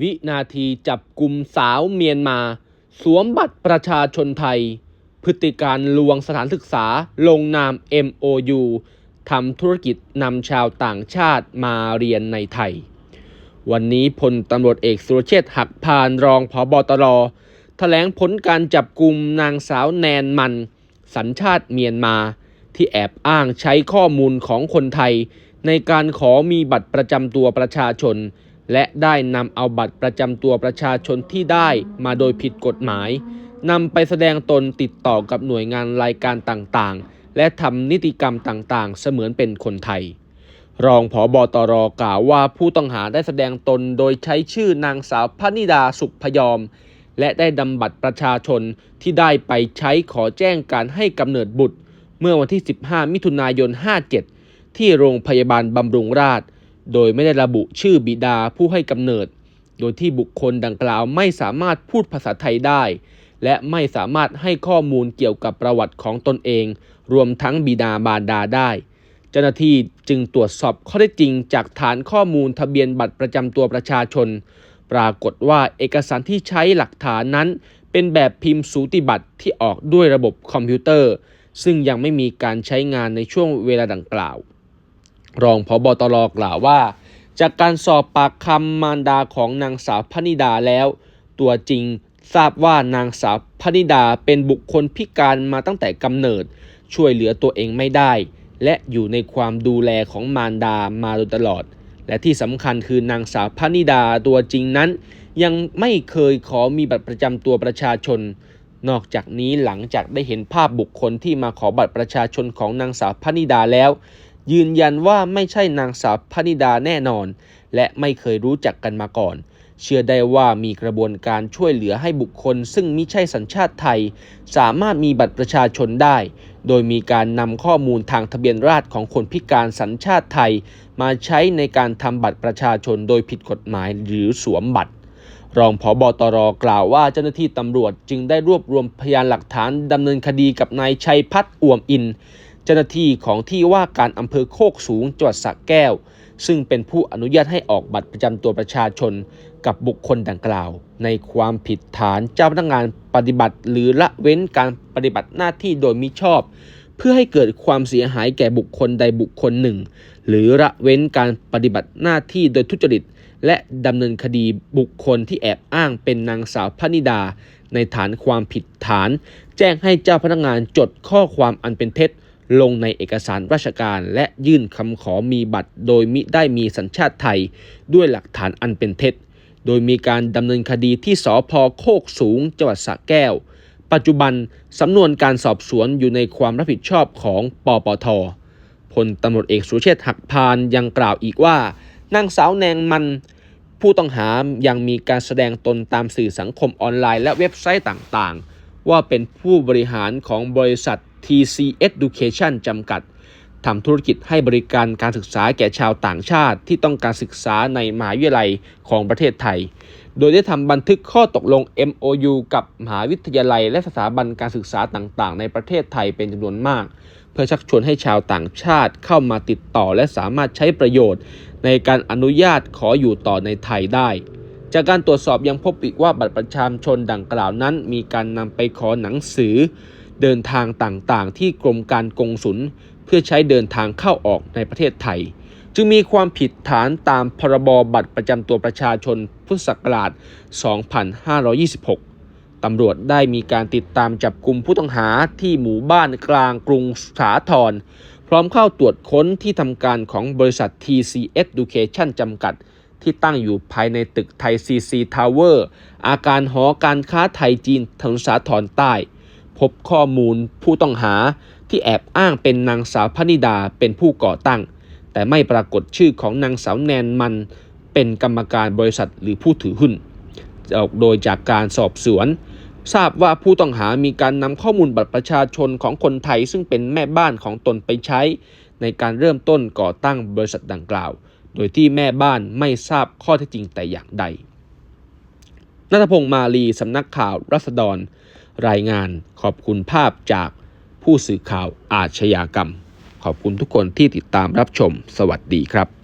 วินาทีจับกลุ่มสาวเมียนมา สวมบัตรประชาชนไทย พฤติการลวงสถานศึกษาลงนาม MOU ทำธุรกิจนำชาวต่างชาติมาเรียนในไทย วันนี้พลตำรวจเอกสุรเชษฐ์หักพานรองผบตรแถลงผลการจับกลุ่มนางสาวแนนมัน สัญชาติเมียนมา ที่แอบอ้างใช้ข้อมูลของคนไทย ในการขอมีบัตรประจำตัวประชาชน และได้นำเอาบัตรประจำตัวประชาชนที่ได้มาโดยผิดกฎหมายนำไปแสดงตนติดต่อกับหน่วยงานรายการต่างๆ และทำนิติกรรมต่างๆ เสมือนเป็นคนไทย รองผอบอตรกล่าวว่าผู้ต้องหาได้แสดงตนโดยใช้ชื่อนางสาวพนิดาสุขพยอม และได้นำบัตรประชาชนที่ได้ไปใช้ขอแจ้งการให้กำเนิดบุตร เมื่อวันที่ 15 มิถุนายน 57 ที่โรงพยาบาลบำรุงราษฎร์ โดยไม่ได้ระบุชื่อบิดาผู้ให้กำเนิด โดยที่บุคคลดังกล่าวไม่สามารถพูดภาษาไทยได้ และไม่สามารถให้ข้อมูลเกี่ยวกับประวัติของตนเอง รวมทั้งบิดาบารดาได้ เจ้าหน้าที่จึงตรวจสอบข้อเท็จจริงจากฐานข้อมูลทะเบียนบัตรประจำตัวประชาชน ปรากฏว่าเอกสารที่ใช้หลักฐานนั้น เป็นแบบพิมพ์สูติบัตรที่ออกด้วยระบบคอมพิวเตอร์ ซึ่งยังไม่มีการใช้งานในช่วงเวลาดังกล่าว รองพบตรกล่าวว่า จากการสอบปากคำมารดาของนางสาวพนิดาแล้ว ตัวจริงทราบว่านางสาวพนิดาเป็นบุคคลพิการมาตั้งแต่กำเนิด ช่วยเหลือตัวเองไม่ได้ และอยู่ในความดูแลของมารดามาโดยตลอด และที่สำคัญคือนางสาวพนิดาตัวจริงนั้น ยังไม่เคยขอมีบัตรประจำตัวประชาชน นอกจากนี้หลังจากได้เห็นภาพบุคคลที่มาขอบัตรประชาชนของนางสาวพนิดาแล้ว ยืนยันว่าไม่ใช่นางสาวพนิดาแน่นอน และไม่เคยรู้จักกันมาก่อน เชื่อได้ว่ามีกระบวนการช่วยเหลือให้บุคคล ซึ่งมิใช่สัญชาติไทย สามารถมีบัตรประชาชนได้ โดยมีการนำข้อมูลทางทะเบียนราษฎรของคนพิการสัญชาติไทย มาใช้ในการทำบัตรประชาชนโดยผิดกฎหมายหรือสวมบัตรรองผอบตรกล่าวว่าเจ้าหน้าที่ตำรวจจึงได้รวบรวมพยานหลักฐานดำเนินคดีกับนายชัยพัฒน์อ่วมอิน เจ้าหน้าที่ของที่ว่าการอำเภอโคกสูงจังหวัดสระแก้ว ซึ่งเป็นผู้อนุญาตให้ออกบัตรประจำตัวประชาชนกับบุคคลดังกล่าว ในความผิดฐานเจ้าพนักงานปฏิบัติ หรือละเว้นการปฏิบัติหน้าที่โดยมิชอบ เพื่อให้เกิดความเสียหายแก่บุคคลใดบุคคลหนึ่ง หรือละเว้นการปฏิบัติหน้าที่โดยทุจริต และดำเนินคดีบุคคลที่แอบอ้างเป็นนางสาวพนิดา ในฐานความผิดฐาน แจ้งให้เจ้าพนักงานจดข้อความอันเป็นเท็จ ลงในเอกสารราชการ และยื่นคำขอมีบัตร โดยมิได้มีสัญชาติไทย ด้วยหลักฐานอันเป็นเท็จ โดยมีการดำเนินคดีที่สพโคกสูงจังหวัดสระแก้ว ปัจจุบันสำนวนการสอบสวนอยู่ในความรับผิดชอบของปปทพลตำรวจเอกสุเชษฐ์หักพานยังกล่าวอีกว่านางสาวแนงมันผู้ต้องหายังมีการแสดงตนตามสื่อสังคมออนไลน์และเว็บไซต์ต่างๆ ว่าเป็นผู้บริหารของบริษัท TC Education จำกัดทำธุรกิจให้บริการการศึกษาแก่ชาวต่างชาติที่ต้องการศึกษาในมหาวิทยาลัยของประเทศไทย โดยได้ทำบันทึกข้อตกลง MOU กับมหาวิทยาลัย และสถาบันการศึกษาต่างๆ ในประเทศไทยเป็นจำนวนมาก เพื่อชักชวนให้ชาวต่างชาติเข้ามาติดต่อและสามารถใช้ประโยชน์ ในการอนุญาตขออยู่ต่อในไทยได้ จากการตรวจสอบยังพบอีกว่าบัตรประชาชนดังกล่าวนั้น มีการนำไปขอหนังสือ เดินทางต่างๆ ที่กรมการกงสุลเพื่อใช้เดินทางเข้าออกในประเทศไทย จึงมีความผิดฐานตามพรบบัตรประจำตัวประชาชนพุทธศักราช 2526 ตำรวจได้มีการติดตามจับกลุ่มผู้ต้องหาที่หมู่บ้านกลางกรุงสาทรพร้อมเข้าตรวจค้นที่ทำการของบริษัท TC Education จำกัด ที่ตั้งอยู่ภายในตึกไทย CC Tower อร์อาการหอการค้าไทยจีนถนนสาทรใต้ พบข้อมูลผู้ต้องหาที่แอบอ้างเป็นนางสาวพนิดาเป็นผู้ก่อตั้ง แต่ไม่ปรากฏชื่อของนางสาวแนนมันเป็นกรรมการบริษัทหรือผู้ถือหุ้น โดยจากการสอบสวน ทราบว่าผู้ต้องหามีการนำข้อมูลบัตรประชาชนของคนไทยซึ่งเป็นแม่บ้านของตนไปใช้ ในการเริ่มต้นก่อตั้งบริษัทดังกล่าว โดยที่แม่บ้านไม่ทราบข้อเท็จจริงแต่อย่างใดนัทพงษ์มาลีสำนักข่าวรัศดรรายงานขอบคุณภาพจากผู้สื่อข่าวอาชญากรรม ขอบคุณทุกคนที่ติดตามรับชม สวัสดีครับ